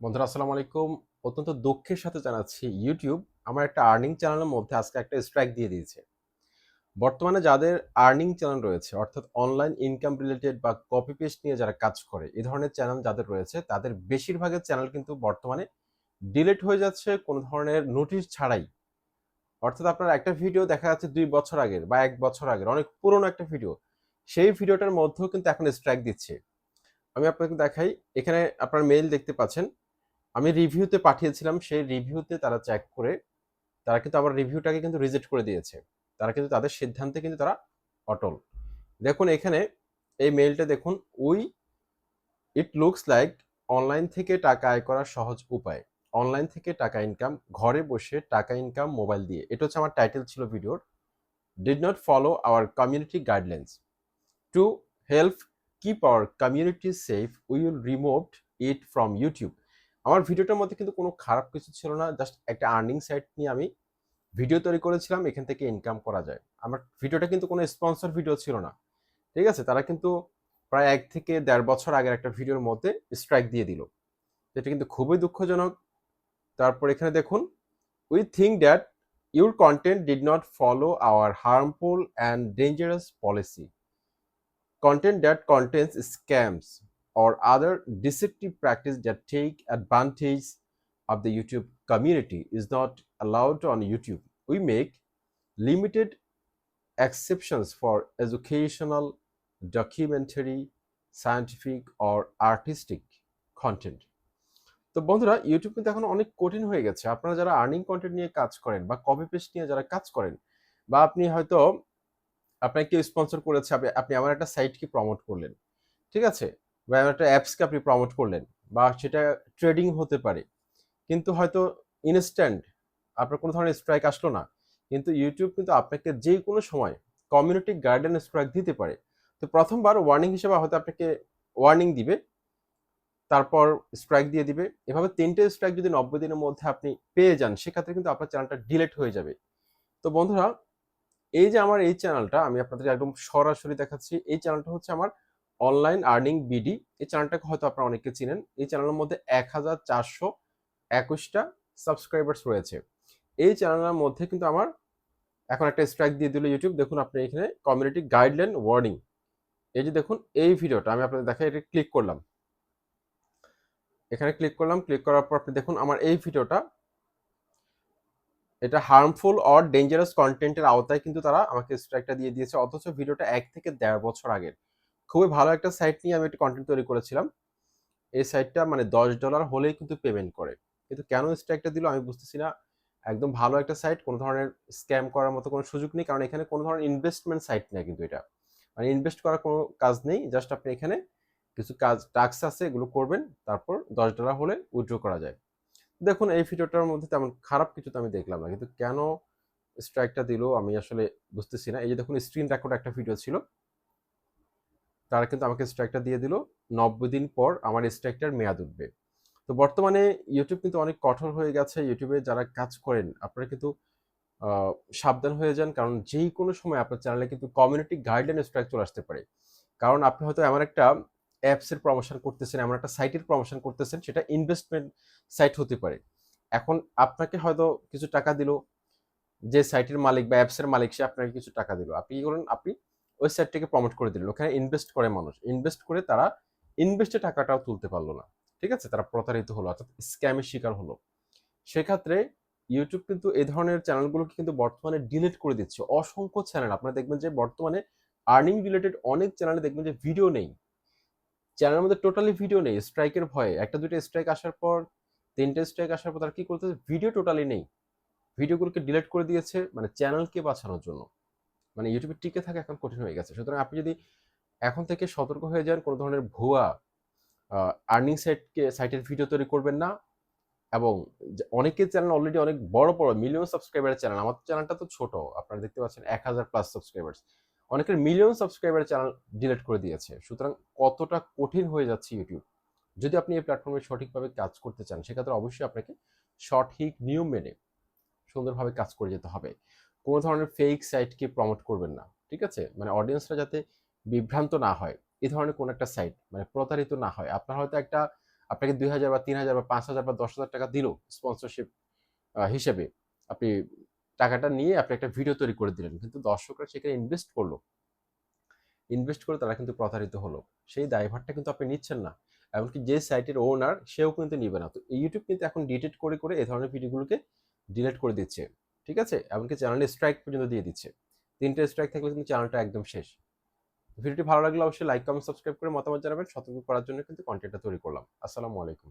বন্ধুরা, আসসালামু আলাইকুম। অত্যন্ত দুঃখের সাথে জানাচ্ছি ইউটিউব আমার একটা আর্নিং চ্যানেলের মধ্যে আজকে একটা স্ট্রাইক দিয়ে দিয়েছে। বর্তমানে যাদের আর্নিং চ্যানেল রয়েছে, অর্থাৎ অনলাইন ইনকাম রিলেটেড বা কপি পেস্ট নিয়ে যারা কাজ করে এই ধরনের চ্যানেল যাদের রয়েছে, তাদের বেশিরভাগের চ্যানেল কিন্তু বর্তমানে ডিলিট হয়ে যাচ্ছে কোনো ধরনের নোটিশ ছাড়াই। অর্থাৎ আপনার একটা ভিডিও দেখা যাচ্ছে দুই বছর আগের বা এক বছর আগের, অনেক পুরনো একটা ভিডিও সেই ভিডিওটার মধ্যেও কিন্তু এখন স্ট্রাইক দিচ্ছে। আমি আপনাকে দেখাই, এখানে আপনার মেইল দেখতে পাচ্ছেন। আমি রিভিউতে পাঠিয়েছিলাম, সেই রিভিউতে তারা চেক করে, তারা কিন্তু আমার রিভিউটাকে কিন্তু রিজেক্ট করে দিয়েছে। তারা কিন্তু তাদের সিদ্ধান্তে কিন্তু তারা অটল। দেখুন এখানে এই মেইলটা দেখুন we it looks like online থেকে টাকা আয় করার সহজ উপায়। অনলাইন থেকে টাকা ইনকাম ঘরে বসে টাকা ইনকাম মোবাইল দিয়ে। এটা হচ্ছে আমার টাইটেল ছিল ভিডিওর did not follow our community guidelines to help keep our community safe we will removed it from YouTube আমার ভিডিওটার মধ্যে কিন্তু কোনো খারাপ কিছু ছিল না জাস্ট একটা আর্নিং সাইট নিয়ে আমি ভিডিও তৈরি করেছিলাম, এখান থেকে ইনকাম করা যায়। আমার ভিডিওটা কিন্তু কোনো স্পন্সর ভিডিও ছিল না, ঠিক আছে? তারা কিন্তু প্রায় এক থেকে দেড় বছর আগের একটা ভিডিওর মধ্যে স্ট্রাইক দিয়ে দিল। যেটা কিন্তু খুবই দুঃখজনক। তারপর এখানে দেখুন we think that your content did not follow our harmful and dangerous policy content that contents scams or other deceptive practice that take advantage of the YouTube community is not allowed on YouTube. We make limited exceptions for educational, documentary, scientific or artistic content. তো বন্ধুরা YouTube কিন্তু এখন অনেক কঠিন হয়ে গেছে আপনারা যারা আর্নিং কন্টেন্ট নিয়ে কাজ করেন বা কপি পেস্ট নিয়ে যারা কাজ করেন বা আপনি হয়তো আপনাকে কেউ স্পন্সর করেছে আপনি আমার একটা সাইটকে প্রমোট করলেন ঠিক আছে বা একটা অ্যাপসকে আপনি প্রমোট করলেন বা সেটা ট্রেডিং হতে পারে। কিন্তু হয়তো ইনস্ট্যান্ট আপনার কোনো ধরনের স্ট্রাইক আসলো না। কিন্তু ইউটিউব কিন্তু আপনাকে যে কোনো সময় কমিউনিটি গাইডলাইন স্ট্রাইক দিতে পারে। তো প্রথমবার ওয়ার্নিং হিসেবে হয়তো আপনাকে ওয়ার্নিং দিবে। তারপর স্ট্রাইক দিয়ে দিবে। এভাবে তিনটে স্ট্রাইক যদি নব্বই দিনের মধ্যে আপনি পেয়ে যান, সেক্ষেত্রে কিন্তু আপনার চ্যানেলটা ডিলেট হয়ে যাবে। তো বন্ধুরা, এই যে আমার এই চ্যানেলটা আমি আপনাদের একদম সরাসরি দেখাচ্ছি। এই চ্যানেলটা হচ্ছে আমার অনলাইন আর্নিং বিডি এই চ্যানেলটাকে হয়তো আপনারা অনেকে চিনেন। এই চ্যানেলের মধ্যে এক হাজার চারশো একুশটা সাবস্ক্রাইবার্স রয়েছে। এই চ্যানেলের মধ্যে কিন্তু আমার এখন একটা স্ট্রাইক দিয়ে দিল ইউটিউব দেখুন আপনি এখানে কমিউনিটি গাইডলাইন ওয়ার্নিং এই যে দেখুন, এই ভিডিওটা আমি আপনাদের দেখাই, এটা ক্লিক করলাম। এখানে ক্লিক করলাম ক্লিক করার পর আপনি দেখুন আমার এই ভিডিওটা এটা হার্মফুল অর ডেঞ্জারাস কন্টেন্টের আওতায় কিন্তু তারা আমাকে স্ট্রাইকটা দিয়ে দিয়েছে। অথচ ভিডিওটা এক থেকে দেড় বছর আগের খুবই ভালো একটা সাইট নিয়ে আমি একটা কন্টেন্ট তৈরি করেছিলাম। এই সাইটটা মানে দশ ডলার হলেই কিন্তু পেমেন্ট করে। কিন্তু কেন স্ট্রাইকটা দিল আমি বুঝতেছি না। একদম ভালো একটা সাইট কোনো ধরনের স্ক্যাম করার মতো কোনো সুযোগ নেই। কারণ এখানে কোনো ধরনের ইনভেস্টমেন্ট সাইট নেই কিন্তু এটা। মানে ইনভেস্ট করার কোনো কাজ নেই। জাস্ট আপনি এখানে কিছু কাজ টাস্ক আছে, এগুলো করবেন। তারপর দশ ডলার হলে উইথড্র করা যায়। দেখুন, এই ভিডিওটার মধ্যে তেমন খারাপ কিছু তো আমি দেখলাম না। কিন্তু কেন স্ট্রাইকটা দিল আমি আসলে বুঝতেছি না। এই যে দেখুন স্ক্রিন রেকর্ড একটা ভিডিও ছিল। তারা কিন্তু আমাকে স্ট্রাইকটা দিয়ে দিল। নব্বই দিন পর আমার স্ট্রাইকটার মেয়াদ উঠবে। তো বর্তমানে ইউটিউব কিন্তু অনেক কঠোর হয়ে গেছে। ইউটিউবে যারা কাজ করেন, আপনারা কিন্তু সাবধান হয়ে যান। কারণ যেই কোনো সময় আপনার চ্যানেলে কিন্তু কমিউনিটি গাইডলাইন স্ট্রাইক চলে আসতে পারে। কারণ আপনি হয়তো এমন একটা অ্যাপসের প্রমোশন করতেছেন, এমন একটা সাইটের প্রমোশন করতেছেন, সেটা ইনভেস্টমেন্ট সাইট হতে পারে। এখন আপনাকে হয়তো কিছু টাকা দিল, যে সাইটের মালিক বা অ্যাপসের মালিক সে আপনাকে কিছু টাকা দিল। আপনি কি করেন আপনি ওই সাইটটাকে প্রমোট করে দিলেন ওখানে ইনভেস্ট করে মানুষ। ইনভেস্ট করে তারা ইনভেস্টের টাকাটাও তুলতে পারল না। ঠিক আছে? তারা প্রতারিত হলো, অর্থাৎ স্ক্যামের শিকার হলো। সেক্ষেত্রে ইউটিউব কিন্তু এই ধরনের চ্যানেলগুলোকে কিন্তু বর্তমানে ডিলিট করে দিচ্ছে। অসংখ্য চ্যানেল আপনারা দেখবেন যে বর্তমানে আর্নিং রিলেটেড অনেক চ্যানেলে দেখবেন যে ভিডিও নেই। চ্যানেলের মধ্যে টোটালি ভিডিও নেই। স্ট্রাইকের ভয়ে। একটা দুটো স্ট্রাইক আসার পর, তিনটে স্ট্রাইক আসার পর তারা কি করতেছে? ভিডিও টোটালি নেই। ভিডিওগুলোকে ডিলিট করে দিয়েছে। মানে চ্যানেলকে বাঁচানোর জন্য। মানে ইউটিউবে টিকে থাকা এখন কঠিন হয়ে গেছে। সুতরাং আপনি যদি এখন থেকে সতর্ক হয়ে যান, কোনো ধরনের ভুয়া আর্নিং সাইটকে সাইটের ভিডিও তৈরি করবেন না এবং অনেকের চ্যানেল অলরেডি অনেক বড় বড় মিলিয়ন সাবস্ক্রাইবারের চ্যানেল আমার চ্যানেলটা তো ছোট, আপনারা দেখতে পাচ্ছেন এক হাজার প্লাস সাবস্ক্রাইবার্স অনেকের মিলিয়ন সাবস্ক্রাইবার চ্যানেল ডিলিট করে দিয়েছে। সুতরাং কতটা কঠিন হয়ে যাচ্ছে ইউটিউব যদি আপনি এই প্ল্যাটফর্মে সঠিকভাবে কাজ করতে চান, সেক্ষেত্রে অবশ্যই আপনাকে সঠিক নিয়ম মেনে সুন্দরভাবে কাজ করে যেতে হবে। কোনো ধরনের ফেক সাইটকে প্রমোট করবেন না, ঠিক আছে? মানে অডিয়েন্সরা যাতে বিভ্রান্ত না হয় এই ধরনের কোনো একটা সাইট মানে প্রতারিত না হয়। আপনার হয়তো একটা, আপনাকে দুই হাজার বা তিন হাজার বা পাঁচ হাজার বা দশ হাজার টাকা দিল স্পন্সরশিপ হিসেবে। আপনি টাকাটা নিয়ে আপনি একটা ভিডিও তৈরি করে দিলেন, কিন্তু দর্শকরা সেখানে ইনভেস্ট করল। ইনভেস্ট করে তারা কিন্তু প্রতারিত হলো। সেই দায়ভারটা কিন্তু আপনি নিচ্ছেন না। এমনকি যে সাইটের ওনার সেও কিন্তু নিবে না। তো ইউটিউব কিন্তু এখন ডিলিট করে করে এ ধরনের ভিডিওগুলোকে ডিলিট করে দিচ্ছে। ঠিক আছে? এমনকি চ্যানেলে স্ট্রাইক পর্যন্ত দিয়ে দিচ্ছে। তিনটে স্ট্রাইক থাকলে কিন্তু চ্যানেলটা একদম শেষ। ভিডিওটি ভালো লাগলে অবশ্যই লাইক কমেন্ট সাবস্ক্রাইব করে মতামত জানাবেন। সতর্ক করার জন্য কিন্তু কন্টেন্টটা তৈরি করলাম। আসসালামু আলাইকুম।